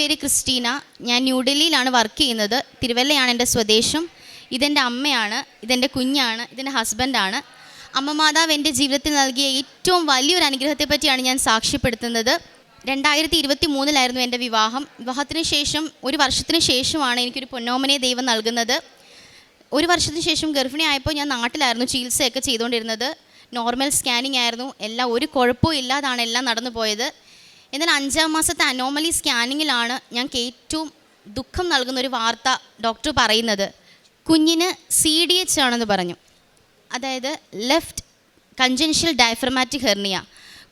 പേര് ക്രിസ്റ്റീന. ഞാൻ ന്യൂഡൽഹിയിലാണ് വർക്ക് ചെയ്യുന്നത്. തിരുവല്ലയാണ് എന്റെ സ്വദേശം. ഇതെന്റെ അമ്മയാണ് ഇതെന്റെ കുഞ്ഞാണ് ഇതെന്റെ ഹസ്ബൻഡാണ്. അമ്മ മാതാവ് എന്റെ ജീവിതത്തിൽ നൽകിയ ഏറ്റവും വലിയൊരു അനുഗ്രഹത്തെ പറ്റിയാണ് ഞാൻ സാക്ഷ്യപ്പെടുത്തുന്നത്. രണ്ടായിരത്തി ഇരുപത്തി മൂന്നിലായിരുന്നു എന്റെ വിവാഹം. വിവാഹത്തിന് ശേഷം ഒരു വർഷത്തിന് ശേഷമാണ് എനിക്കൊരു പൊന്നോമനെ ദൈവം നൽകുന്നത്. ഒരു വർഷത്തിന് ശേഷം ഗർഭിണി ആയപ്പോൾ ഞാൻ നാട്ടിലായിരുന്നു ചികിത്സയൊക്കെ ചെയ്തുകൊണ്ടിരുന്നത്. നോർമൽ സ്കാനിങ് ആയിരുന്നു. എല്ലാം ഒരു കുഴപ്പവും ഇല്ലാതാണ് എല്ലാം നടന്നു പോയത് എന്നാൽ അഞ്ചാം മാസത്തെ അനോമലി സ്കാനിങ്ങിലാണ് ഞങ്ങൾക്ക് ഏറ്റവും ദുഃഖം നൽകുന്ന ഒരു വാർത്ത ഡോക്ടർ പറയുന്നത്. കുഞ്ഞിന് സി ഡി എച്ച് ആണെന്ന് പറഞ്ഞു. അതായത് ലെഫ്റ്റ് കഞ്ചൻഷ്യൽ ഡയഫ്രമാറ്റിക് ഹെർണിയ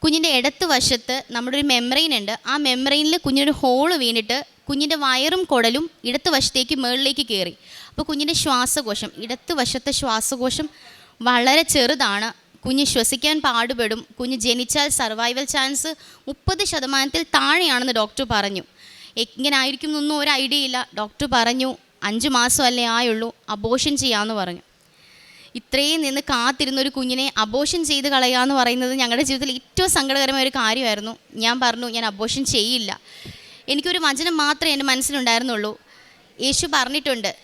കുഞ്ഞിന്റെ ഇടത്ത് വശത്ത് നമ്മുടെ ഒരു മെമ്മറൈൻ ഉണ്ട്. ആ മെമ്മറൈനിൽ കുഞ്ഞിനൊരു ഹോൾ വീണിട്ട് കുഞ്ഞിന്റെ വയറും കുടലും ഇടത്ത് വശത്തേക്ക് മുകളിലേക്ക് കയറി. അപ്പോൾ കുഞ്ഞിന്റെ ശ്വാസകോശം ഇടത്ത് വശത്തെ ശ്വാസകോശം വളരെ ചെറുതാണ്. കുഞ്ഞ് ശ്വസിക്കാൻ പാടുപെടും. കുഞ്ഞ് ജനിച്ചാൽ സർവൈവൽ ചാൻസ് മുപ്പത് ശതമാനത്തിൽ താഴെയാണെന്ന് ഡോക്ടർ പറഞ്ഞു. എങ്ങനെ ആയിരിക്കും എന്നൊന്നും ഒരു ഐഡിയ ഇല്ല. ഡോക്ടർ പറഞ്ഞു അഞ്ച് മാസമല്ലേ ആയുള്ളൂ അബോഷൻ ചെയ്യാമെന്ന് പറഞ്ഞു. ഇത്രയും നിന്ന് കാത്തിരുന്ന ഒരു കുഞ്ഞിനെ അബോഷൻ ചെയ്ത് കളയുക എന്ന് പറയുന്നത് ഞങ്ങളുടെ ജീവിതത്തിൽ ഏറ്റവും സങ്കടകരമായ ഒരു കാര്യമായിരുന്നു. ഞാൻ പറഞ്ഞു ഞാൻ അബോഷൻ ചെയ്യില്ല. എനിക്കൊരു വചനം മാത്രമേ എന്റെ മനസ്സിലുണ്ടായിരുന്നുള്ളൂ. യേശു പറഞ്ഞിട്ടുണ്ട്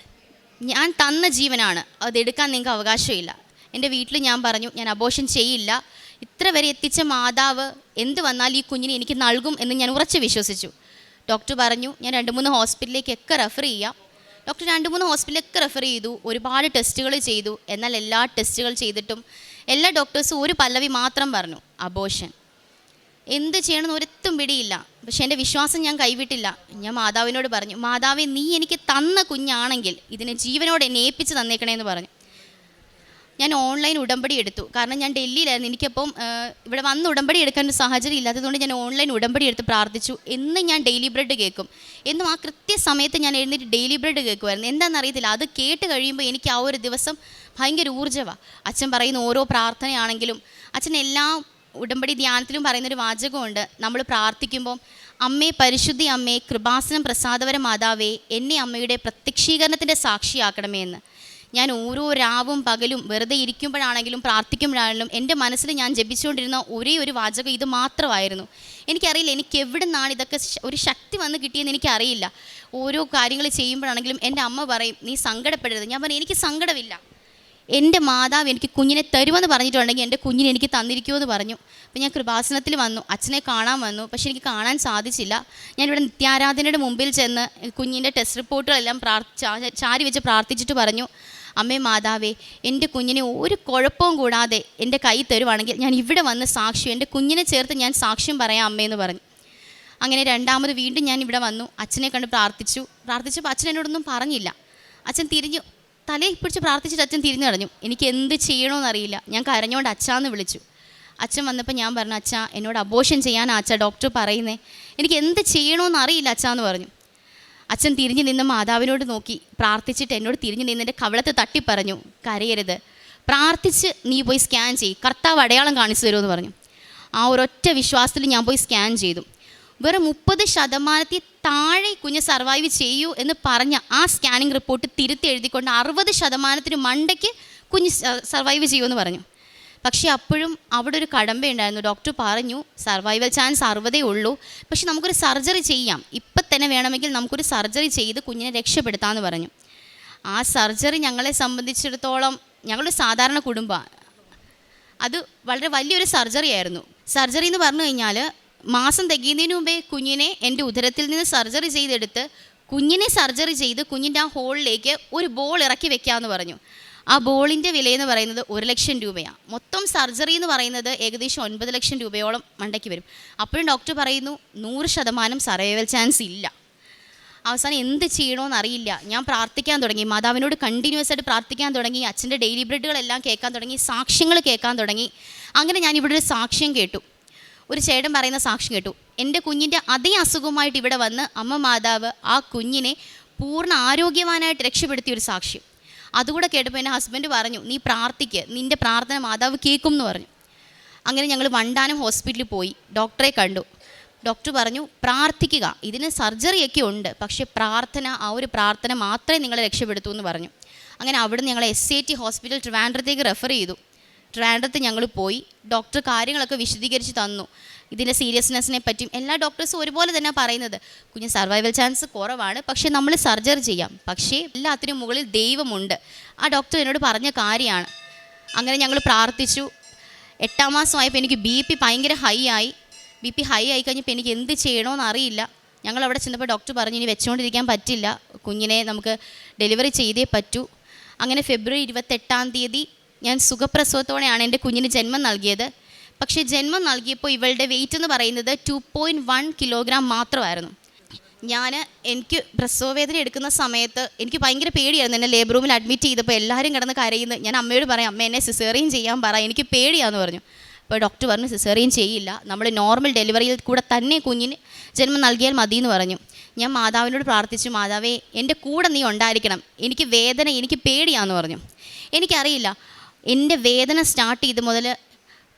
ഞാൻ തന്ന ജീവനാണ് അതെടുക്കാൻ നിങ്ങൾക്ക് അവകാശമില്ല. എന്റെ വീട്ടിൽ ഞാൻ പറഞ്ഞു ഞാൻ അബോഷൻ ചെയ്യില്ല. ഇത്ര വരെ എത്തിച്ച മാതാവ് എന്ത് വന്നാൽ ഈ കുഞ്ഞിനെ എനിക്ക് നൽകും എന്ന് ഞാൻ ഉറച്ച് വിശ്വസിച്ചു. ഡോക്ടർ പറഞ്ഞു ഞാൻ രണ്ട് മൂന്ന് ഹോസ്പിറ്റലിലേക്കൊക്കെ റെഫർ ചെയ്യാം. ഡോക്ടർ രണ്ട് മൂന്ന് ഹോസ്പിറ്റലിലൊക്കെ റെഫർ ചെയ്തു ഒരുപാട് ടെസ്റ്റുകൾ ചെയ്തു. എന്നാൽ എല്ലാ ടെസ്റ്റുകൾ ചെയ്തിട്ടും എല്ലാ ഡോക്ടേഴ്സും ഒരു പല്ലവി മാത്രം പറഞ്ഞു അബോഷൻ എന്ത് ചെയ്യണമെന്ന് ഒരെത്തും പിടിയില്ല. പക്ഷെ എന്റെ വിശ്വാസം ഞാൻ കൈവിട്ടില്ല. ഞാൻ മാതാവിനോട് പറഞ്ഞു മാതാവെ നീ എനിക്ക് തന്ന കുഞ്ഞാണെങ്കിൽ ഇതിനെ ജീവനോടെ എന്നെ ഏൽപ്പിച്ച് തന്നേക്കണേ എന്ന് പറഞ്ഞു. ഞാൻ ഓൺലൈൻ ഉടമ്പടി എടുത്തു. കാരണം ഞാൻ ഡൽഹിയിലായിരുന്നു. എനിക്കപ്പം ഇവിടെ വന്ന് ഉടമ്പടി എടുക്കാൻ ഒരു സാഹചര്യം ഇല്ലാത്തതുകൊണ്ട് ഞാൻ ഓൺലൈൻ ഉടമ്പടി എടുത്ത് പ്രാർത്ഥിച്ചു. എന്നും ഞാൻ ഡെയിലി ബ്രെഡ് കേൾക്കും എന്നും ആ കൃത്യസമയത്ത് ഞാൻ എഴുന്നേറ്റ് ഡെയിലി ബ്രെഡ് കേൾക്കുമായിരുന്നു എന്താണെന്ന് അറിയത്തില്ല അത് കേട്ട് കഴിയുമ്പോൾ എനിക്ക് ആ ഒരു ദിവസം ഭയങ്കര ഊർജമാണ് അച്ഛൻ പറയുന്ന ഓരോ പ്രാർത്ഥനയാണെങ്കിലും അച്ഛൻ എല്ലാ ഉടമ്പടി ധ്യാനത്തിലും പറയുന്നൊരു വാചകമുണ്ട്. നമ്മൾ പ്രാർത്ഥിക്കുമ്പോൾ അമ്മേ പരിശുദ്ധി അമ്മേ കൃപാസനം പ്രസാദവര മാതാവേ എന്നെ അമ്മയുടെ പ്രത്യക്ഷീകരണത്തിന്റെ സാക്ഷിയാക്കണമേ എന്ന്. ഞാൻ ഓരോ രാവും പകലും വെറുതെ ഇരിക്കുമ്പോഴാണെങ്കിലും പ്രാർത്ഥിക്കുമ്പോഴാണെങ്കിലും എന്റെ മനസ്സിൽ ഞാൻ ജപിച്ചുകൊണ്ടിരുന്ന ഒരേ ഒരു വാചകം ഇത് മാത്രമായിരുന്നു. എനിക്കറിയില്ല എനിക്ക് എവിടെ നിന്നാണ് ഇതൊക്കെ ഒരു ശക്തി വന്ന് കിട്ടിയെന്ന് എനിക്കറിയില്ല. ഓരോ കാര്യങ്ങൾ ചെയ്യുമ്പോഴാണെങ്കിലും എന്റെ അമ്മ പറയും നീ സങ്കടപ്പെടരുത്. ഞാൻ പറയും എനിക്ക് സങ്കടമില്ല. എന്റെ മാതാവ് എനിക്ക് കുഞ്ഞിനെ തരുമെന്ന് പറഞ്ഞിട്ടുണ്ടെങ്കിൽ എന്റെ കുഞ്ഞിനെ എനിക്ക് തന്നിരിക്കുമെന്ന് പറഞ്ഞു. അപ്പോൾ ഞാൻ കൃപാസനത്തിൽ വന്നു അച്ഛനെ കാണാൻ വന്നു. പക്ഷേ എനിക്ക് കാണാൻ സാധിച്ചില്ല. ഞാനിവിടെ നിത്യാരാധനയുടെ മുമ്പിൽ ചെന്ന് കുഞ്ഞിന്റെ ടെസ്റ്റ് റിപ്പോർട്ടുകളെല്ലാം പ്രാർത്ഥി ചാരി വെച്ച് പ്രാർത്ഥിച്ചിട്ട് പറഞ്ഞു. അമ്മേ മാതാവേ എന്റെ കുഞ്ഞിനെ ഒരു കുഴപ്പവും കൂടാതെ എന്റെ കൈ തരുവാണെങ്കിൽ ഞാൻ ഇവിടെ വന്ന് സാക്ഷ്യം എന്റെ കുഞ്ഞിനെ ചേർത്ത് ഞാൻ സാക്ഷ്യം പറയാം അമ്മയെന്ന് പറഞ്ഞു. അങ്ങനെ രണ്ടാമത് വീണ്ടും ഞാൻ ഇവിടെ വന്നു. അച്ഛനെ കണ്ട് പ്രാർത്ഥിച്ചു. പ്രാർത്ഥിച്ചപ്പോൾ അച്ഛൻ എന്നോടൊന്നും പറഞ്ഞില്ല. അച്ഛൻ തിരിഞ്ഞു തലയിൽ പിടിച്ച് പ്രാർത്ഥിച്ചിട്ട് അച്ഛൻ തിരിഞ്ഞു കളഞ്ഞു എനിക്ക് എന്ത് ചെയ്യണമെന്നറിയില്ല ഞാൻ കരഞ്ഞോണ്ട് അച്ഛാന്ന് വിളിച്ചു. അച്ഛൻ വന്നപ്പോൾ ഞാൻ പറഞ്ഞു അച്ഛാ എന്നോട് അബോഷൻ ചെയ്യാനാ അച്ഛാ ഡോക്ടർ പറയുന്നേ. എനിക്ക് എന്ത് ചെയ്യണമെന്ന് അറിയില്ല അച്ഛാന്ന് പറഞ്ഞു. അച്ഛൻ തിരിഞ്ഞു നിന്ന് മാതാവിനോട് നോക്കി പ്രാർത്ഥിച്ചിട്ട് എന്നോട് തിരിഞ്ഞു നിന്ന് എന്റെ കവളത്ത് തട്ടി പറഞ്ഞു കരയരുത്. പ്രാർത്ഥിച്ച് നീ പോയി സ്കാൻ ചെയ്യ്. കർത്താവ് അടയാളം കാണിച്ചു തരുമെന്ന് പറഞ്ഞു. ആ ഒരൊറ്റ വിശ്വാസത്തിൽ ഞാൻ പോയി സ്കാൻ ചെയ്തു. വെറും മുപ്പത് ശതമാനത്തിൽ താഴെ കുഞ്ഞ് സർവൈവ് ചെയ്യൂ എന്ന് പറഞ്ഞ ആ സ്കാനിങ് റിപ്പോർട്ട് തിരുത്തി എഴുതിക്കൊണ്ട് അറുപത് ശതമാനത്തിന് മണ്ടയ്ക്ക് കുഞ്ഞ് സർവൈവ് ചെയ്യുമെന്ന് പറഞ്ഞു. പക്ഷേ അപ്പോഴും അവിടെ ഒരു കടമ്പയുണ്ടായിരുന്നു ഡോക്ടർ പറഞ്ഞു സർവൈവൽ ചാൻസ് അറുപതേ ഉള്ളൂ. പക്ഷെ നമുക്കൊരു സർജറി ചെയ്യാം. ഇപ്പം തന്നെ വേണമെങ്കിൽ നമുക്കൊരു സർജറി ചെയ്ത് കുഞ്ഞിനെ രക്ഷപ്പെടുത്താമെന്ന് പറഞ്ഞു. ആ സർജറി ഞങ്ങളെ സംബന്ധിച്ചിടത്തോളം ഞങ്ങളൊരു സാധാരണ കുടുംബമാണ് അത് വളരെ വലിയൊരു സർജറി ആയിരുന്നു. സർജറി എന്ന് പറഞ്ഞു കഴിഞ്ഞാൽ മാസം തികയുന്നതിന് മുമ്പേ കുഞ്ഞിനെ എന്റെ ഉദരത്തിൽ നിന്ന് സർജറി ചെയ്തെടുത്ത് കുഞ്ഞിനെ സർജറി ചെയ്ത് കുഞ്ഞിന്റെ ആ ഹോളിലേക്ക് ഒരു ബോൾ ഇറക്കി വെക്കാമെന്ന് പറഞ്ഞു. ആ ബോളിന്റെ വിലയെന്ന് പറയുന്നത് ഒരു ലക്ഷം രൂപയാണ്. മൊത്തം സർജറി എന്ന് പറയുന്നത് ഏകദേശം ഒൻപത് ലക്ഷം രൂപയോളം മണ്ടയ്ക്ക് വരും. അപ്പോഴും ഡോക്ടർ പറയുന്നു നൂറ് ശതമാനം സർവൈവൽ ചാൻസ് ഇല്ല. അവസാനം എന്ത് ചെയ്യണമെന്ന് അറിയില്ല. ഞാൻ പ്രാർത്ഥിക്കാൻ തുടങ്ങി. മാതാവിനോട് കണ്ടിന്യൂസ് ആയിട്ട് പ്രാർത്ഥിക്കാൻ തുടങ്ങി. അച്ഛന്റെ ഡെയിലി ബ്രെഡുകളെല്ലാം കേൾക്കാൻ തുടങ്ങി. സാക്ഷ്യങ്ങൾ കേൾക്കാൻ തുടങ്ങി. അങ്ങനെ ഞാൻ ഇവിടെ ഒരു സാക്ഷ്യം കേട്ടു. ഒരു ചേട്ടൻ പറയുന്ന സാക്ഷ്യം കേട്ടു. എന്റെ കുഞ്ഞിന്റെ അതേ അസുഖമായിട്ട് ഇവിടെ വന്ന് അമ്മ മാതാവ് ആ കുഞ്ഞിനെ പൂർണ ആരോഗ്യവാനായിട്ട് രക്ഷപ്പെടുത്തിയ ഒരു സാക്ഷ്യം. അതുകൂടെ കേട്ടപ്പോൾ എന്റെ ഹസ്ബൻഡ് പറഞ്ഞു നീ പ്രാർത്ഥിക്ക് നിന്റെ പ്രാർത്ഥന മാതാവ് കേൾക്കും എന്ന് പറഞ്ഞു. അങ്ങനെ ഞങ്ങൾ വണ്ടാനം ഹോസ്പിറ്റലിൽ പോയി ഡോക്ടറെ കണ്ടു. ഡോക്ടർ പറഞ്ഞു പ്രാർത്ഥിക്കുക ഇതിന് സർജറിയൊക്കെ ഉണ്ട് പക്ഷേ പ്രാർത്ഥന ആ ഒരു പ്രാർത്ഥന മാത്രമേ നിങ്ങളെ രക്ഷപ്പെടുത്തൂ എന്ന് പറഞ്ഞു. അങ്ങനെ അവിടുന്ന് ഞങ്ങളെ എസ് ഐ ടി ഹോസ്പിറ്റൽ ട്രിവാൻഡ്രത്തേക്ക് റെഫർ ചെയ്തു. ട്രാൻഡത്ത് ഞങ്ങൾ പോയി. ഡോക്ടർ കാര്യങ്ങളൊക്കെ വിശദീകരിച്ച് തന്നു. ഇതിന്റെ സീരിയസ്നെസ്സിനെ പറ്റിയും എല്ലാ ഡോക്ടേഴ്സും ഒരുപോലെ തന്നെ പറയുന്നത്. കുഞ്ഞ് സർവൈവൽ ചാൻസ് കുറവാണ്. പക്ഷേ നമ്മൾ സർജറി ചെയ്യാം. പക്ഷേ എല്ലാത്തിനും മുകളിൽ ദൈവമുണ്ട്. ആ ഡോക്ടർ എന്നോട് പറഞ്ഞ കാര്യമാണ്. അങ്ങനെ ഞങ്ങൾ പ്രാർത്ഥിച്ചു. എട്ടാം മാസമായപ്പോൾ എനിക്ക് ബി പി ഭയങ്കര ഹൈ ആയി. ബി പി ഹൈ ആയി കഴിഞ്ഞപ്പോൾ എനിക്ക് എന്ത് ചെയ്യണമെന്ന് അറിയില്ല. ഞങ്ങൾ അവിടെ ചെന്നപ്പോൾ ഡോക്ടർ പറഞ്ഞു ഇനി വെച്ചുകൊണ്ടിരിക്കാൻ പറ്റില്ല. കുഞ്ഞിനെ നമുക്ക് ഡെലിവറി ചെയ്തേ പറ്റൂ. അങ്ങനെ ഫെബ്രുവരി ഇരുപത്തെട്ടാം തീയതി ഞാൻ സുഖപ്രസവത്തോടെയാണ് എന്റെ കുഞ്ഞിന് ജന്മം നൽകിയത്. പക്ഷേ ജന്മം നൽകിയപ്പോൾ ഇവളുടെ വെയിറ്റ് എന്ന് പറയുന്നത് ടു പോയിന്റ് വൺ കിലോഗ്രാം മാത്രമായിരുന്നു. ഞാൻ എനിക്ക് പ്രസവവേദന എടുക്കുന്ന സമയത്ത് എനിക്ക് ഭയങ്കര പേടിയായിരുന്നു എന്നെ ലേബർ റൂമിൽ അഡ്മിറ്റ് ചെയ്തപ്പോൾ എല്ലാവരും കിടന്ന് കരയുന്നു. ഞാൻ അമ്മയോട് പറയാം അമ്മ എന്നെ സിസേറിയൻ ചെയ്യാൻ പറ എനിക്ക് പേടിയാന്ന് പറഞ്ഞു. അപ്പോൾ ഡോക്ടർ പറഞ്ഞു സിസേറിയൻ ചെയ്യില്ല. നമ്മൾ നോർമൽ ഡെലിവറിയിൽ കൂടെ തന്നെ കുഞ്ഞിന് ജന്മം നൽകിയാൽ മതി എന്ന് പറഞ്ഞു. ഞാൻ മാതാവിനോട് പ്രാർത്ഥിച്ചു മാതാവേ എന്റെ കൂടെ നീ ഉണ്ടായിരിക്കണം. എനിക്ക് വേദന എനിക്ക് പേടിയാന്ന് പറഞ്ഞു. എനിക്കറിയില്ല എന്റെ വേദന സ്റ്റാർട്ട് ചെയ്ത് മുതൽ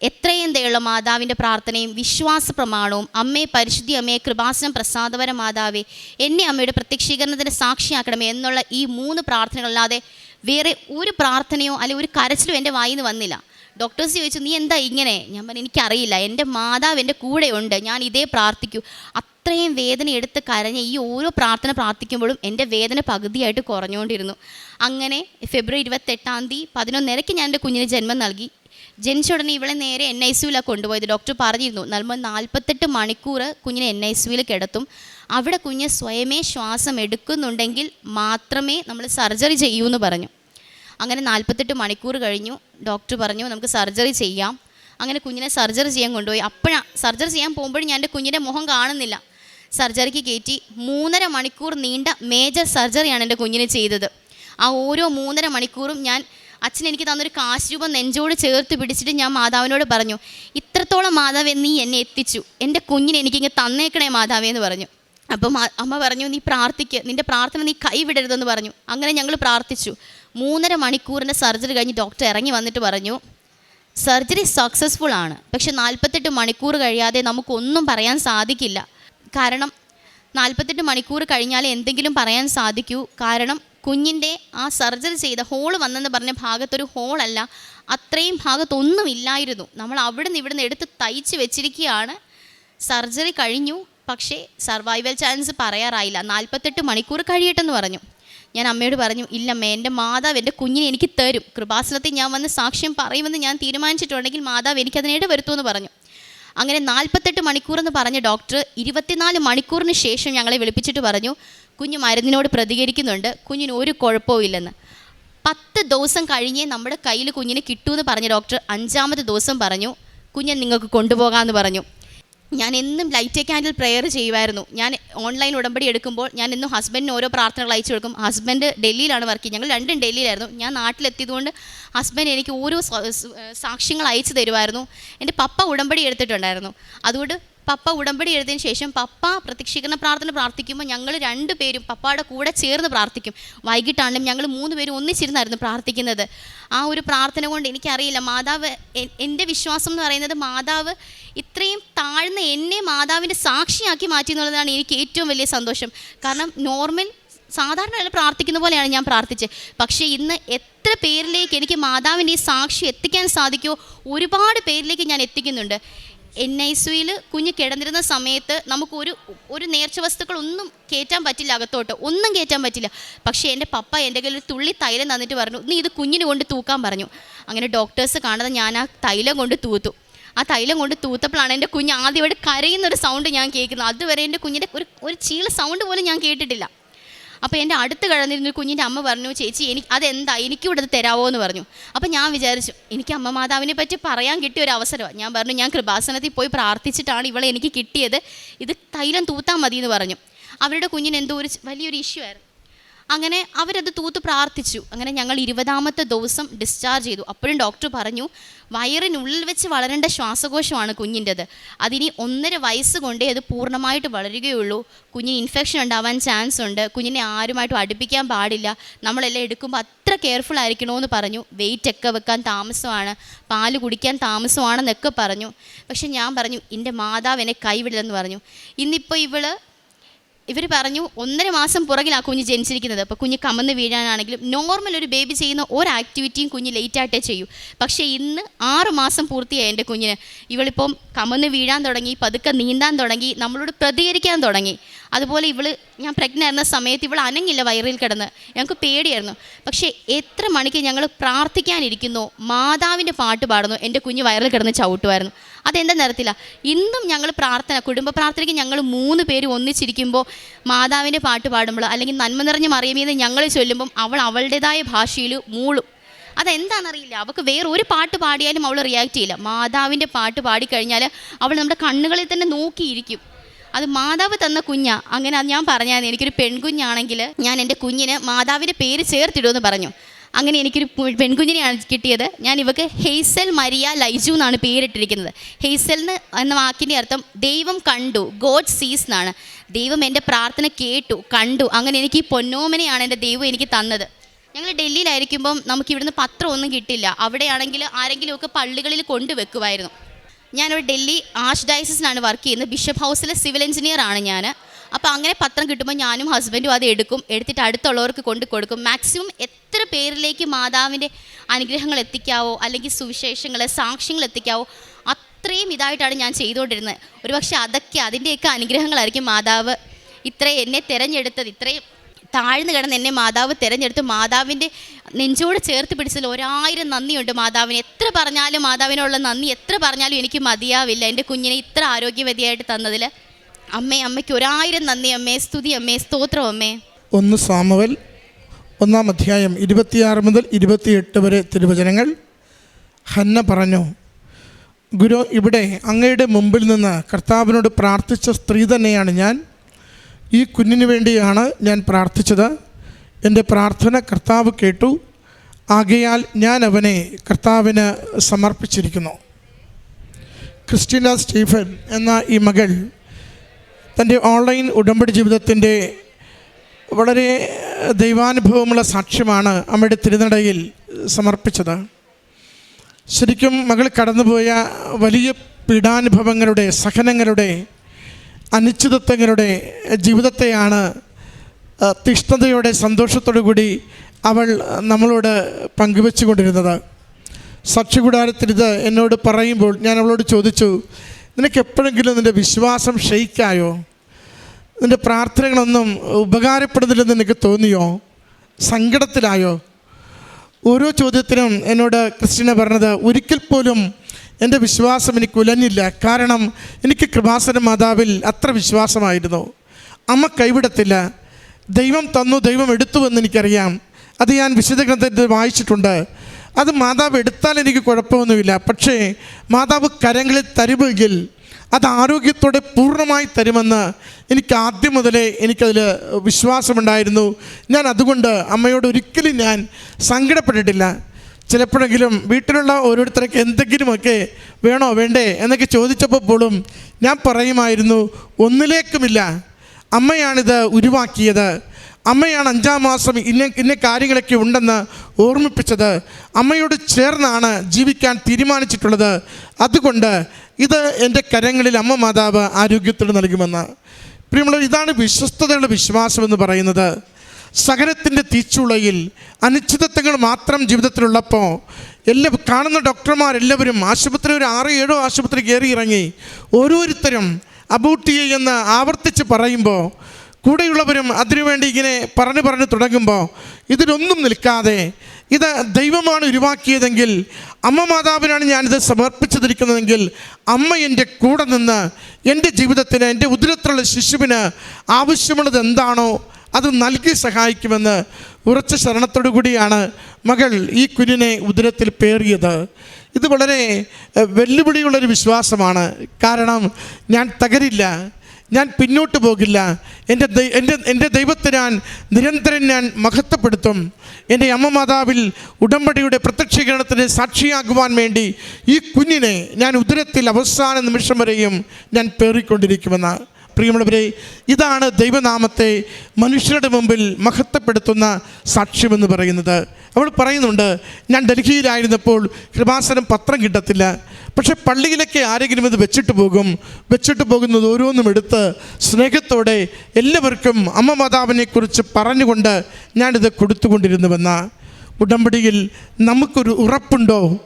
എത്രയും ദയുള്ള മാതാവിന്റെ പ്രാർത്ഥനയും വിശ്വാസ പ്രമാണവും അമ്മയെ പരിശുദ്ധി അമ്മയെ കൃപാസനം പ്രസാദപര മാതാവേ എന്നെ അമ്മയുടെ പ്രത്യക്ഷീകരണത്തിന് സാക്ഷിയാക്കണമേ എന്നുള്ള ഈ മൂന്ന് പ്രാർത്ഥനകളല്ലാതെ വേറെ ഒരു പ്രാർത്ഥനയോ അല്ലെങ്കിൽ ഒരു കരച്ചിലോ എന്റെ വായിന്ന് വന്നില്ല. ഡോക്ടേഴ്സ് ചോദിച്ചു നീ എന്താ ഇങ്ങനെ? ഞാൻ പറഞ്ഞു എനിക്കറിയില്ല. എന്റെ മാതാവ് എന്റെ കൂടെയുണ്ട്. ഞാൻ ഇതേ പ്രാർത്ഥിക്കൂ. അത്രയും വേദന എടുത്ത് കരഞ്ഞ് ഈ ഓരോ പ്രാർത്ഥന പ്രാർത്ഥിക്കുമ്പോഴും എന്റെ വേദന പകുതിയായിട്ട് കുറഞ്ഞുകൊണ്ടിരുന്നു. അങ്ങനെ ഫെബ്രുവരി ഇരുപത്തെട്ടാം തീയതി പതിനൊന്നരയ്ക്ക് ഞാൻ എന്റെ കുഞ്ഞിന് ജന്മം നൽകി. ജനിച്ച ഉടനെ ഇവളെ നേരെ എൻ ഐ സിയുലാണ് കൊണ്ടുപോയത്. ഡോക്ടർ പറഞ്ഞിരുന്നു നമ്മൾ നാൽപ്പത്തെട്ട് മണിക്കൂർ കുഞ്ഞിനെ എൻ ഐ സിയിൽ കിടത്തും. അവിടെ കുഞ്ഞ് സ്വയമേ ശ്വാസം എടുക്കുന്നുണ്ടെങ്കിൽ മാത്രമേ നമ്മൾ സർജറി ചെയ്യൂ എന്ന് പറഞ്ഞു. അങ്ങനെ നാൽപ്പത്തെട്ട് മണിക്കൂർ കഴിഞ്ഞു. ഡോക്ടർ പറഞ്ഞു നമുക്ക് സർജറി ചെയ്യാം. അങ്ങനെ കുഞ്ഞിനെ സർജറി ചെയ്യാൻ കൊണ്ടുപോയി. അപ്പോഴാണ് സർജറി ചെയ്യാൻ പോകുമ്പോഴും ഞാൻ എന്റെ കുഞ്ഞിന്റെ മുഖം കാണുന്നില്ല. സർജറിക്ക് കയറ്റി മൂന്നര മണിക്കൂർ നീണ്ട മേജർ സർജറിയാണ് എന്റെ കുഞ്ഞിന് ചെയ്തത്. ആ ഓരോ മൂന്നര മണിക്കൂറും ഞാൻ അച്ഛൻ എനിക്ക് തന്നൊരു കാശ് രൂപം നെഞ്ചോട് ചേർത്ത് പിടിച്ചിട്ട് ഞാൻ മാതാവിനോട് പറഞ്ഞു ഇത്രത്തോളം മാതാവേ നീ എന്നെ എത്തിച്ചു. എന്റെ കുഞ്ഞിനെ എനിക്കിങ്ങ് തന്നേക്കണേ മാതാവേ എന്ന് പറഞ്ഞു. അപ്പം അമ്മ പറഞ്ഞു നീ പ്രാർത്ഥിക്ക്. നിന്റെ പ്രാർത്ഥന നീ കൈവിടരുതെന്ന് പറഞ്ഞു. അങ്ങനെ ഞങ്ങൾ പ്രാർത്ഥിച്ചു. മൂന്നര മണിക്കൂറിന്റെ സർജറി കഴിഞ്ഞ് ഡോക്ടർ ഇറങ്ങി വന്നിട്ട് പറഞ്ഞു സർജറി സക്സസ്ഫുൾ ആണ്. പക്ഷെ നാൽപ്പത്തെട്ട് മണിക്കൂർ കഴിയാതെ നമുക്കൊന്നും പറയാൻ സാധിക്കില്ല. കാരണം നാൽപ്പത്തെട്ട് മണിക്കൂർ കഴിഞ്ഞാലേ എന്തെങ്കിലും പറയാൻ സാധിക്കൂ. കാരണം കുഞ്ഞിന്റെ ആ സർജറി ചെയ്ത ഹോൾ വന്നെന്ന് പറഞ്ഞ ഭാഗത്തൊരു ഹോളല്ല അത്രയും ഭാഗത്തൊന്നും ഇല്ലായിരുന്നു. നമ്മൾ അവിടുന്ന് ഇവിടുന്ന് എടുത്ത് തയ്ച്ച് വെച്ചിരിക്കുകയാണ്. സർജറി കഴിഞ്ഞു. പക്ഷേ സർവൈവൽ ചാൻസ് പറയാറായില്ല. നാൽപ്പത്തെട്ട് മണിക്കൂർ കഴിയട്ടെന്ന് പറഞ്ഞു. ഞാൻ അമ്മയോട് പറഞ്ഞു ഇല്ലമ്മേ എന്റെ മാതാവ് എന്റെ കുഞ്ഞിനെ എനിക്ക് തരും. കൃപാസനത്തിൽ ഞാൻ വന്ന് സാക്ഷ്യം പറയുമെന്ന് ഞാൻ തീരുമാനിച്ചിട്ടുണ്ടെങ്കിൽ മാതാവ് എനിക്കതിനിടെ വരുത്തുമെന്ന് പറഞ്ഞു. അങ്ങനെ നാൽപ്പത്തെട്ട് മണിക്കൂർ എന്ന് പറഞ്ഞ ഡോക്ടർ ഇരുപത്തിനാല് മണിക്കൂറിന് ശേഷം ഞങ്ങളെ വിളിപ്പിച്ചിട്ട് പറഞ്ഞു കുഞ്ഞ് മരുന്നിനോട് പ്രതികരിക്കുന്നുണ്ട്. കുഞ്ഞിന് ഒരു കുഴപ്പവും ഇല്ലെന്ന്. പത്ത് ദിവസം കഴിഞ്ഞേ നമ്മുടെ കയ്യിൽ കുഞ്ഞിനെ കിട്ടുമെന്ന് പറഞ്ഞ ഡോക്ടർ അഞ്ചാമത്തെ ദിവസം പറഞ്ഞു കുഞ്ഞെ നിങ്ങൾക്ക് കൊണ്ടുപോകാമെന്ന് പറഞ്ഞു. ഞാൻ എന്നും ലൈറ്റ് ക്യാൻഡിൽ പ്രെയർ ചെയ്യുമായിരുന്നു. ഞാൻ ഓൺലൈൻ ഉടമ്പടി എടുക്കുമ്പോൾ ഞാൻ എന്നും ഹസ്ബൻഡിന് ഓരോ പ്രാർത്ഥനകൾ അയച്ചു കൊടുക്കും. ഹസ്ബൻഡ് ഡൽഹിയിലാണ് വർക്ക് ഞങ്ങൾ രണ്ടും ഡൽഹിയിലായിരുന്നു. ഞാൻ നാട്ടിലെത്തിയതുകൊണ്ട് ഹസ്ബൻഡ് എനിക്ക് ഓരോ സാക്ഷ്യങ്ങൾ അയച്ചു തരുമായിരുന്നു. എന്റെ പപ്പ ഉടമ്പടി എടുത്തിട്ടുണ്ടായിരുന്നു. അതുകൊണ്ട് പപ്പ ഉടമ്പടി എഴുതിയതിന് ശേഷം പപ്പ പ്രത്യക്ഷീകരണ പ്രാർത്ഥന പ്രാർത്ഥിക്കുമ്പോൾ ഞങ്ങൾ രണ്ടുപേരും പപ്പയുടെ കൂടെ ചേർന്ന് പ്രാർത്ഥിക്കും. വൈകിട്ടാണെങ്കിലും ഞങ്ങൾ മൂന്ന് പേരും ഒന്നിച്ചിരുന്നായിരുന്നു പ്രാർത്ഥിക്കുന്നത്. ആ ഒരു പ്രാർത്ഥന കൊണ്ട് എനിക്കറിയില്ല മാതാവ് എന്റെ വിശ്വാസം എന്ന് പറയുന്നത് മാതാവ് ഇത്രയും താഴ്ന്ന എന്നെ മാതാവിന്റെ സാക്ഷിയാക്കി മാറ്റി എന്നുള്ളതാണ് എനിക്ക് ഏറ്റവും വലിയ സന്തോഷം. കാരണം നോർമൽ സാധാരണ പ്രാർത്ഥിക്കുന്ന പോലെയാണ് ഞാൻ പ്രാർത്ഥിച്ചത്. പക്ഷേ ഇന്ന് എത്ര പേരിലേക്ക് എനിക്ക് മാതാവിന്റെ ഈ സാക്ഷി എത്തിക്കാൻ സാധിക്കുമോ ഒരുപാട് പേരിലേക്ക് ഞാൻ എത്തിക്കുന്നുണ്ട്. എൻ ഐ സിയിൽ കുഞ്ഞ് കിടന്നിരുന്ന സമയത്ത് നമുക്ക് ഒരു നേർച്ച വസ്തുക്കളൊന്നും കയറ്റാൻ പറ്റില്ല അകത്തോട്ട്. ഒന്നും കയറ്റാൻ പറ്റില്ല. പക്ഷേ എന്റെ പപ്പ എന്റെ കയ്യിൽ ഒരു തുള്ളി തൈലം തന്നിട്ട് പറഞ്ഞു നീ ഇത് കുഞ്ഞിന് കൊണ്ട് തൂക്കാൻ പറഞ്ഞു. അങ്ങനെ ഡോക്ടേഴ്സ് കാണാതെ ഞാൻ ആ തൈലം കൊണ്ട് തൂത്തു. ആ തൈലം കൊണ്ട് തൂത്തപ്പോഴാണ് എന്റെ കുഞ്ഞ് ആദ്യമായിട്ട് കരയുന്ന ഒരു സൗണ്ട് ഞാൻ കേൾക്കുന്നത്. അതുവരെ എന്റെ കുഞ്ഞിന്റെ ഒരു ഒരു ചീള സൗണ്ട് പോലും ഞാൻ കേട്ടിട്ടില്ല. അപ്പോൾ എന്റെ അടുത്ത് കഴിഞ്ഞിരുന്ന കുഞ്ഞിന്റെ അമ്മ പറഞ്ഞു ചേച്ചി എനിക്ക് അതെന്താ? എനിക്കിവിടെ ഇവിടെ തരാമോ എന്ന് പറഞ്ഞു. അപ്പോൾ ഞാൻ വിചാരിച്ചു എനിക്ക് അമ്മ മാതാവിനെ പറ്റി പറയാൻ കിട്ടിയ ഒരു അവസരമാണ് ഞാൻ പറഞ്ഞു ഞാൻ കൃപാസനത്തിൽ പോയി പ്രാർത്ഥിച്ചിട്ടാണ് ഇവളെ എനിക്ക് കിട്ടിയത്. ഇത് തൈലം തൂത്താൽ മതി എന്ന് പറഞ്ഞു. അവരുടെ കുഞ്ഞിന് എന്തോ ഒരു വലിയൊരു ഇഷ്യൂ ആയിരുന്നു. അങ്ങനെ അവരത് തൂത്ത് പ്രാർത്ഥിച്ചു. അങ്ങനെ ഞങ്ങൾ ഇരുപതാമത്തെ ദിവസം ഡിസ്ചാർജ് ചെയ്തു. അപ്പോഴും ഡോക്ടർ പറഞ്ഞു വയറിനുള്ളിൽ വെച്ച് വളരേണ്ട ശ്വാസകോശമാണ് കുഞ്ഞിന്റെത്. അതിനി ഒന്നര വയസ്സ് കൊണ്ടേ അത് പൂർണമായിട്ട് വളരുകയുള്ളൂ. കുഞ്ഞിന് ഇൻഫെക്ഷൻ ഉണ്ടാവാൻ ചാൻസ് ഉണ്ട്. കുഞ്ഞിനെ ആരുമായിട്ടും അടുപ്പിക്കാൻ പാടില്ല. നമ്മളെല്ലാം എടുക്കുമ്പോൾ അത്ര കെയർഫുൾ ആയിരിക്കണമെന്ന് പറഞ്ഞു. വെയിറ്റ് ഒക്കെ വെക്കാൻ താമസമാണ്. പാൽ കുടിക്കാൻ താമസമാണെന്നൊക്കെ പറഞ്ഞു. പക്ഷെ ഞാൻ പറഞ്ഞു എന്റെ മാതാവ് എന്നെ കൈവിടില്ലെന്ന് പറഞ്ഞു. ഇന്നിപ്പോൾ ഇവൾ ഇവർ പറഞ്ഞു ഒന്നര മാസം പുറകിലാണ് കുഞ്ഞ് ജനിച്ചിരിക്കുന്നത്. അപ്പോൾ കുഞ്ഞ് കമന്ന് വീഴാനാണെങ്കിലും നോർമൽ ഒരു ബേബി ചെയ്യുന്ന ഒരു ആക്ടിവിറ്റിയും കുഞ്ഞ് ലേറ്റായിട്ടേ ചെയ്യൂ. പക്ഷേ ഇന്ന് ആറ് മാസം പൂർത്തിയായി എന്റെ കുഞ്ഞിന്. ഇവളിപ്പം കമന്ന് വീഴാൻ തുടങ്ങി പതുക്കെ നീന്താൻ തുടങ്ങി നമ്മളോട് പ്രതികരിക്കാൻ തുടങ്ങി. അതുപോലെ ഇവൾ ഞാൻ പ്രഗ്നന്റ് ആയിരുന്ന സമയത്ത് ഇവൾ അനങ്ങില്ല വയറിൽ കിടന്ന്. ഞങ്ങൾക്ക് പേടിയായിരുന്നു. പക്ഷേ എത്ര മണിക്ക് ഞങ്ങൾ പ്രാർത്ഥിക്കാനിരിക്കുന്നു മാതാവിന്റെ പാട്ട് പാടുന്നു എന്റെ കുഞ്ഞ് വയറിൽ കിടന്ന് ചവിട്ടുമായിരുന്നു അതെന്താ നിരത്തില്ല ഇന്നും ഞങ്ങൾ പ്രാർത്ഥന കുടുംബ പ്രാർത്ഥനയ്ക്ക് ഞങ്ങൾ മൂന്ന് പേര് ഒന്നിച്ചിരിക്കുമ്പോൾ മാതാവിന്റെ പാട്ട് പാടുമ്പോൾ അല്ലെങ്കിൽ നന്മ നിറഞ്ഞ മറിയമീന്ന് ഞങ്ങൾ ചൊല്ലുമ്പം അവൾ അവളുടേതായ ഭാഷയിൽ മൂളും. അതെന്താണെന്നറിയില്ല അവൾക്ക് വേറെ ഒരു പാട്ട് പാടിയാലും അവൾ റിയാക്ട് ചെയ്യില്ല. മാതാവിന്റെ പാട്ട് പാടിക്കഴിഞ്ഞാൽ അവൾ നമ്മുടെ കണ്ണുകളിൽ തന്നെ നോക്കിയിരിക്കും. അത് മാതാവ് തന്ന കുഞ്ഞാ. അങ്ങനെ ഞാൻ പറഞ്ഞാൽ എനിക്കൊരു പെൺകുഞ്ഞാണെങ്കിൽ ഞാൻ എന്റെ കുഞ്ഞിന് മാതാവിന്റെ പേര് ചേർത്തിടുമെന്ന് പറഞ്ഞു. അങ്ങനെ എനിക്കൊരു പെൺകുഞ്ഞിനെയാണ് കിട്ടിയത്. ഞാൻ ഇവക്ക് ഹെയ്സൽ മരിയ ലൈജു എന്നാണ് പേരിട്ടിരിക്കുന്നത്. ഹെയ്സൽ എന്ന വാക്കിന്റെ അർത്ഥം ദൈവം കണ്ടു ഗോഡ് സീസ് എന്നാണ്. ദൈവം എന്റെ പ്രാർത്ഥന കേട്ടു കണ്ടു. അങ്ങനെ എനിക്ക് ഈ പൊന്നോമനെയാണ് എന്റെ ദൈവം എനിക്ക് തന്നത്. ഞങ്ങൾ ഡൽഹിയിലായിരിക്കുമ്പം നമുക്ക് ഇവിടുന്ന് പത്രം ഒന്നും കിട്ടില്ല. അവിടെയാണെങ്കിൽ ആരെങ്കിലുമൊക്കെ പള്ളികളിൽ കൊണ്ടുവെക്കുമായിരുന്നു ഞാനിവിടെ ഡൽഹി ആർച്ച് ഡയസിസിനാണ് വർക്ക് ചെയ്യുന്നത്. ബിഷപ്പ് ഹൗസിലെ സിവിൽ എഞ്ചിനീയർ ആണ് ഞാൻ അപ്പോൾ അങ്ങനെ പത്രം കിട്ടുമ്പോൾ ഞാനും ഹസ്ബൻഡും അത് എടുക്കും. എടുത്തിട്ട് അടുത്തുള്ളവർക്ക് കൊണ്ട് കൊടുക്കും. മാക്സിമം എത്ര പേരിലേക്ക് മാതാവിന്റെ അനുഗ്രഹങ്ങൾ എത്തിക്കാവോ അല്ലെങ്കിൽ സുവിശേഷങ്ങൾ സാക്ഷ്യങ്ങൾ എത്തിക്കാവോ അത്രയും ഇതായിട്ടാണ് ഞാൻ ചെയ്തുകൊണ്ടിരുന്നത്. ഒരുപക്ഷെ അതൊക്കെ അതിന്റെയൊക്കെ അനുഗ്രഹങ്ങളായിരിക്കും മാതാവ് ഇത്രയും എന്നെ തിരഞ്ഞെടുത്തത്. ഇത്രയും താഴ്ന്നു കിടന്ന് എന്നെ മാതാവ് തിരഞ്ഞെടുത്ത് മാതാവിന്റെ നെഞ്ചോട് ചേർത്ത് പിടിച്ചതിൽ ഒരായിരം നന്ദിയുണ്ട് മാതാവിന്. എത്ര പറഞ്ഞാലും മാതാവിനുള്ള നന്ദി എത്ര പറഞ്ഞാലും എനിക്ക് മതിയാവില്ല. എന്റെ കുഞ്ഞിനെ ഇത്ര ആരോഗ്യവതിയായിട്ട് തന്നതിൽ. അമ്മേ അമ്മയ്ക്ക് ഒരായിരം നന്ദി അമ്മേ സ്തുതി അമ്മേ സ്തോത്രം അമ്മേ. ഒന്ന് സാമുവൽ ഒന്നാം അധ്യായം ഇരുപത്തിയാറ് മുതൽ ഇരുപത്തിയെട്ട് വരെ തിരുവചനങ്ങൾ. ഹന്ന പറഞ്ഞു ഗുരു ഇവിടെ അങ്ങയുടെ മുമ്പിൽ നിന്ന് കർത്താവിനോട് പ്രാർത്ഥിച്ച സ്ത്രീ തന്നെയാണ് ഞാൻ. ഈ കുഞ്ഞിന് വേണ്ടിയാണ് ഞാൻ പ്രാർത്ഥിച്ചത്. എന്റെ പ്രാർത്ഥന കർത്താവ് കേട്ടു. ആകയാൽ ഞാൻ അവനെ കർത്താവിന് സമർപ്പിച്ചിരിക്കുന്നു. ക്രിസ്റ്റീന സ്റ്റീഫൻ എന്ന ഈ മകൾ തന്റെ ഓൺലൈൻ ഉടമ്പടി ജീവിതത്തിന്റെ വളരെ ദൈവാനുഭവമുള്ള സാക്ഷ്യമാണ് അമ്മയുടെ തിരുനടയിൽ സമർപ്പിച്ചത്. ശരിക്കും മകൾ കടന്നുപോയ വലിയ പീഡാനുഭവങ്ങളുടെ സഹനങ്ങളുടെ അനിശ്ചിതത്വങ്ങളുടെ ജീവിതത്തെയാണ് തിഷ്ണതയോടെ സന്തോഷത്തോടു കൂടി അവൾ നമ്മളോട് പങ്കുവെച്ചുകൊണ്ടിരുന്നത്. കൊണ്ടിരുന്നത് ഇത് എന്നോട് പറയുമ്പോൾ ഞാൻ അവളോട് ചോദിച്ചു നിനക്ക് എപ്പോഴെങ്കിലും നിന്റെ വിശ്വാസം ക്ഷയിക്കായോ? നിന്റെ പ്രാർത്ഥനകളൊന്നും ഉപകാരപ്പെടുന്നില്ലെന്ന് നിനക്ക് തോന്നിയോ? സങ്കടത്തിലായോ? ഓരോ ചോദ്യത്തിനും എന്നോട് ക്രിസ്റ്റിനെ പറഞ്ഞത് ഒരിക്കൽ പോലും എന്റെ വിശ്വാസം എനിക്ക് ഉലഞ്ഞില്ല. കാരണം എനിക്ക് കൃപാസന മാതാവിൽ അത്ര വിശ്വാസമായിരുന്നു. അമ്മ കൈവിടത്തില്ല. ദൈവം തന്നു ദൈവം എടുത്തു എന്ന് എനിക്കറിയാം. അത് ഞാൻ വിശുദ്ധ ഗ്രന്ഥത്തിൽ വായിച്ചിട്ടുണ്ട്. അത് മാതാവ് എടുത്താൽ എനിക്ക് കുഴപ്പമൊന്നുമില്ല. പക്ഷേ മാതാവ് കരങ്ങളിൽ തരുമെങ്കിൽ അത് ആരോഗ്യത്തോടെ പൂർണമായി തരുമെന്ന് എനിക്ക് ആദ്യം മുതലേ എനിക്കതിൽ വിശ്വാസമുണ്ടായിരുന്നു. ഞാൻ അതുകൊണ്ട് അമ്മയോട് ഒരിക്കലും ഞാൻ സങ്കടപ്പെട്ടിട്ടില്ല. ചിലപ്പോഴെങ്കിലും വീട്ടിലുള്ള ഓരോരുത്തർക്ക് എന്തെങ്കിലുമൊക്കെ വേണോ വേണ്ടേ എന്നൊക്കെ ചോദിച്ചപ്പോൾ പോലും ഞാൻ പറയുമായിരുന്നു ഒന്നിലേക്കുമില്ല. അമ്മയാണിത് ഉരുവാക്കിയത്. അമ്മയാണ് അഞ്ചാം മാസം ഇന്ന ഇന്ന കാര്യങ്ങളൊക്കെ ഉണ്ടെന്ന് ഓർമ്മിപ്പിച്ചത്. അമ്മയോട് ചേർന്നാണ് ജീവിക്കാൻ തീരുമാനിച്ചിട്ടുള്ളത്. അതുകൊണ്ട് ഇത് എന്റെ കരങ്ങളിൽ അമ്മ മാതാവ് ആരോഗ്യത്തോട് നൽകുമെന്ന്. പ്രിയമുള്ളവർ ഇതാണ് വിശ്വസ്തതയുടെ വിശ്വാസം എന്ന് പറയുന്നത്. സഹനത്തിന്റെ തീച്ചുളയിൽ അനിശ്ചിതത്വങ്ങൾ മാത്രം ജീവിതത്തിലുള്ളപ്പോൾ എല്ലാ കാണുന്ന ഡോക്ടർമാരെല്ലാവരും ആശുപത്രി ഒരു ആറ് ഏഴോ ആശുപത്രി കയറി ഇറങ്ങി ഓരോരുത്തരും അബൂട്ടിയെ എന്ന് ആവർത്തിച്ച് പറയുമ്പോൾ കൂടെയുള്ളവരും അതിനുവേണ്ടി ഇങ്ങനെ പറഞ്ഞു പറഞ്ഞു തുടങ്ങുമ്പോൾ ഇതിനൊന്നും നിൽക്കാതെ ഇത് ദൈവമാണ് ഉരുവാക്കിയതെങ്കിൽ അമ്മ മാതാവിനാണ് ഞാനിത് സമർപ്പിച്ചതിരിക്കുന്നതെങ്കിൽ അമ്മ എന്റെ കൂടെ നിന്ന് എന്റെ ജീവിതത്തിന് എന്റെ ഉദരത്തിലുള്ള ശിശുവിന് ആവശ്യമുള്ളത് എന്താണോ അത് നൽകി സഹായിക്കുമെന്ന് ഉറച്ച ശരണത്തോടു കൂടിയാണ് മകൾ ഈ കുഞ്ഞിനെ ഉദരത്തിൽ പേറിയത്. ഇത് വളരെ വെല്ലുവിളിയുള്ളൊരു വിശ്വാസമാണ്. കാരണം ഞാൻ തകരില്ല. ഞാൻ പിന്നോട്ട് പോകില്ല. എന്റെ എന്റെ എന്റെ ദൈവത്തെ ഞാൻ നിരന്തരം ഞാൻ മഹത്വപ്പെടുത്തും. എന്റെ അമ്മ മാതാവിൽ ഉടമ്പടിയുടെ പ്രത്യക്ഷീകരണത്തിന് സാക്ഷിയാകുവാൻ വേണ്ടി ഈ കുഞ്ഞിനെ ഞാൻ ഉദരത്തിൽ അവസാന നിമിഷം വരെയും ഞാൻ പേറിക്കൊണ്ടിരിക്കുമെന്ന് പ്രിയമുള്ളവരെ ഇതാണ് ദൈവനാമത്തെ മനുഷ്യരുടെ മുമ്പിൽ മഹത്വപ്പെടുത്തുന്ന സാക്ഷ്യമെന്ന് പറയുന്നത്. അവൾ പറയുന്നുണ്ട് ഞാൻ ഡൽഹിയിലായിരുന്നപ്പോൾ കൃപാസനം പത്രം കിട്ടത്തില്ല. പക്ഷേ പള്ളിയിലൊക്കെ ആരെങ്കിലും ഇത് വെച്ചിട്ട് പോകും. വെച്ചിട്ട് പോകുന്നത് ഓരോന്നും എടുത്ത് സ്നേഹത്തോടെ എല്ലാവർക്കും അമ്മ മാതാവിനെക്കുറിച്ച് പറഞ്ഞുകൊണ്ട് ഞാനിത് കൊടുത്തുകൊണ്ടിരുന്നുവെന്ന. ഉടമ്പടിയിൽ നമുക്കൊരു ഉറപ്പുണ്ടോ?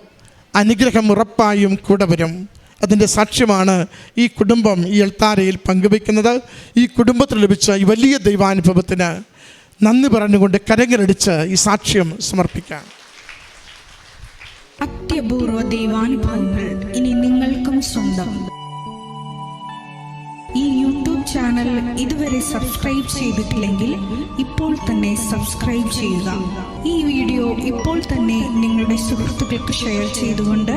അനുഗ്രഹം ഉറപ്പായും കൂടെ വരും. അതിന്റെ സാക്ഷ്യമാണ് ഈ കുടുംബം ഈ എൽത്താരയിൽ പങ്കുവയ്ക്കുന്നത്. ഈ കുടുംബത്തിൽ ലഭിച്ച ഈ വലിയ ദൈവാനുഭവത്തിന് നന്ദി പറഞ്ഞുകൊണ്ട് കരങ്ങരടിച്ച് ഈ സാക്ഷ്യം സമർപ്പിക്കാം. അത്യപൂർവ ദൈവാനുഭവങ്ങൾ ഇനി നിങ്ങൾക്കും സ്വന്തം. ഈ യൂട്യൂബ് ചാനൽ ഇതുവരെ സബ്സ്ക്രൈബ് ചെയ്തിട്ടില്ലെങ്കിൽ ഇപ്പോൾ തന്നെ സബ്സ്ക്രൈബ് ചെയ്യുക. ഈ വീഡിയോ ഇപ്പോൾ തന്നെ നിങ്ങളുടെ സുഹൃത്തുക്കൾക്ക് ഷെയർ ചെയ്തുകൊണ്ട്